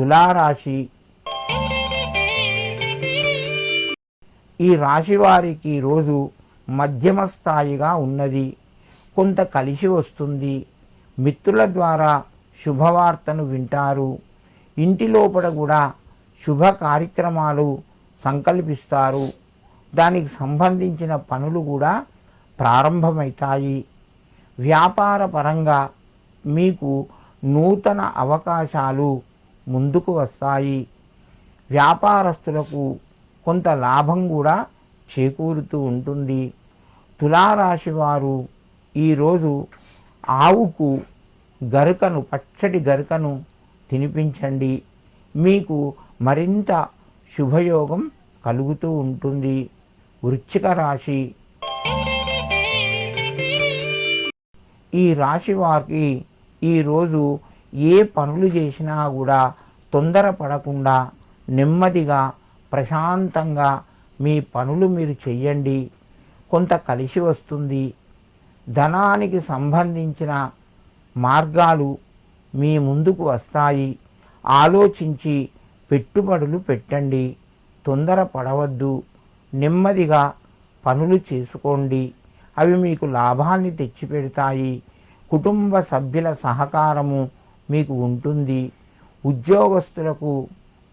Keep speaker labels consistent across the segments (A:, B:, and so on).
A: తులారాశి. ఈ రాశి వారికి రోజు మధ్యమ స్థాయిగా ఉన్నది. కొంత కలిసి వస్తుంది. మిత్రుల ద్వారా శుభవార్తను వింటారు. ఇంటి లోపల కూడా శుభ కార్యక్రమాలు సంకల్పిస్తారు. దానికి సంబంధించిన పనులు కూడా ప్రారంభమవుతాయి. వ్యాపార పరంగా మీకు నూతన అవకాశాలు ముందుకు వస్తాయి. వ్యాపారస్తులకు కొంత లాభం కూడా చేకూరుతూ ఉంటుంది. తులారాశి వారు ఈరోజు ఆవుకు గరుకను పచ్చటి గరుకను తినిపించండి. మీకు మరింత శుభయోగం కలుగుతూ ఉంటుంది. వృచ్చిక రాశి. ఈ రాశి వారికి ఈరోజు ఏ పనులు చేసినా కూడా తొందరపడకుండా నెమ్మదిగా ప్రశాంతంగా మీ పనులు మీరు చెయ్యండి. కొంత కలిసి వస్తుంది. ధనానికి సంబంధించిన మార్గాలు మీ ముందుకు వస్తాయి. ఆలోచించి పెట్టుబడులు పెట్టండి. తొందర పడవద్దు నెమ్మదిగా పనులు చేసుకోండి. అవి మీకు లాభాన్ని తెచ్చిపెడతాయి. కుటుంబ సభ్యుల సహకారము మీకు ఉంటుంది. ఉద్యోగస్తులకు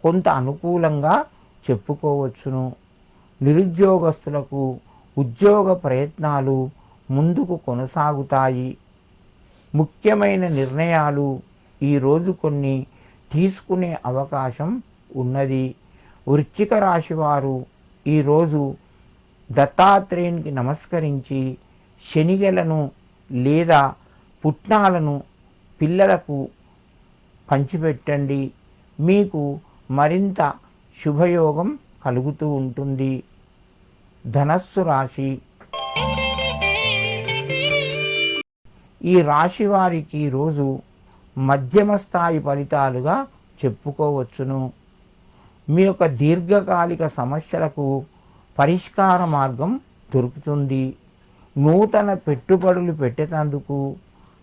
A: కొంత అనుకూలంగా చెప్పుకోవచ్చును. నిరుద్యోగస్తులకు ఉద్యోగ ప్రయత్నాలు ముందుకు కొనసాగుతాయి. ముఖ్యమైన నిర్ణయాలు ఈరోజు కొన్ని తీసుకునే అవకాశం ఉన్నది. వృచ్చిక రాశి వారు ఈరోజు దత్తాత్రేయునికి నమస్కరించి శనిగలను లేదా పుట్నాలను పిల్లలకు పంచిపెట్టండి. మీకు మరింత శుభయోగం కలుగుతూ ఉంటుంది. ధనస్సు రాశి. ఈ రాశి వారికి రోజు మధ్యమ స్థాయి ఫలితాలుగా చెప్పుకోవచ్చును. మీ యొక్క దీర్ఘకాలిక సమస్యలకు పరిష్కార మార్గం దొరుకుతుంది. నూతన పెట్టుబడులు పెట్టేటందుకు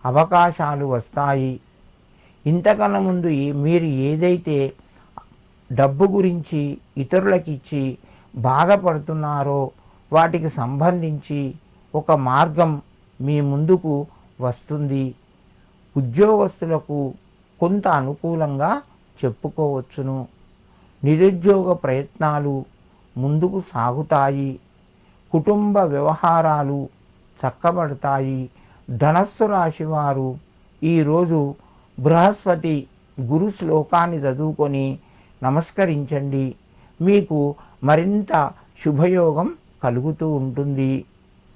A: అవకాశాలు వస్తాయి. ఇంతకన్నా ముందు ఏ- మీరు ఏదైతే డబ్బు గురించి ఇతరులకు ఇచ్చి బాధపడుతున్నారో వాటికి సంబంధించి ఒక మార్గం మీ ముందుకు వస్తుంది. ఉద్యోగస్తులకు కొంత అనుకూలంగా చెప్పుకోవచ్చును. నిరుద్యోగ ప్రయత్నాలు ముందుకు సాగుతాయి. కుటుంబ వ్యవహారాలు చక్కబడతాయి. ధనస్సు రాశి వారు ఈరోజు బృహస్పతి గురు శ్లోకాన్ని చదువుకొని నమస్కరించండి. మీకు మరింత శుభయోగం కలుగుతూ ఉంటుంది.